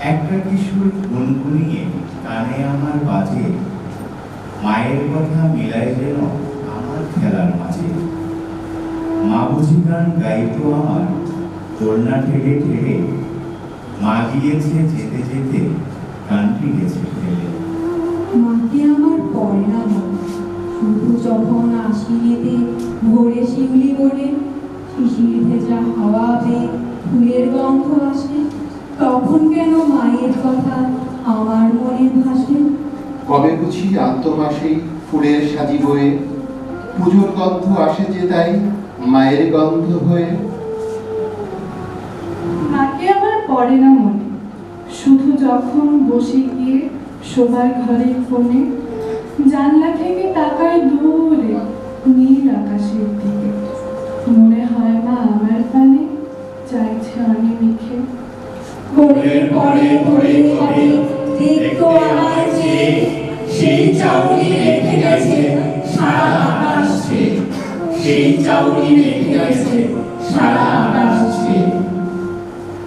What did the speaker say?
একটা কিশোর গুনগুনিয়ে কানে আমার বাজে। মায়ের কথা মিলাই যেন আমার খেলার মাঝে। মা বুঝি গান গাইতো আমার, দোলনা ঠেলে ঠেলে। মা গিয়েছে যেতে যেতে, গানটি গেছে ফেলে মাকে আমার পড়ে না শুধু যখন আশিনেতে ভোরে শিউলি বনে, শিশির ভেজা হাওয়া পেয়ে ফুলের গন্ধ আসে। তখন কেন মায়ের কথা আমার মনে ভাসে? কবে বুঝি আত্মমাসেই ফুলের সাজি বয়ে? পুজোর গন্ধ আসে যে তাই মায়ের গন্ধ হয়ে? মাকে আমার পড়ে না মনে। শুধু যখন বসে গিয়ে শোবার ঘরের কোণে জানলা থেকে তাকাই দূরে নীল আকাশের দিকে। মনে হয় মা আমার পানে চাইছে অনেমিখে ভোরের পরে পরে হবে দেখো আমার যে সেই চাউনি রেখে গেছে, সারা আকাশে। সেই চাউনি রেখে গেছে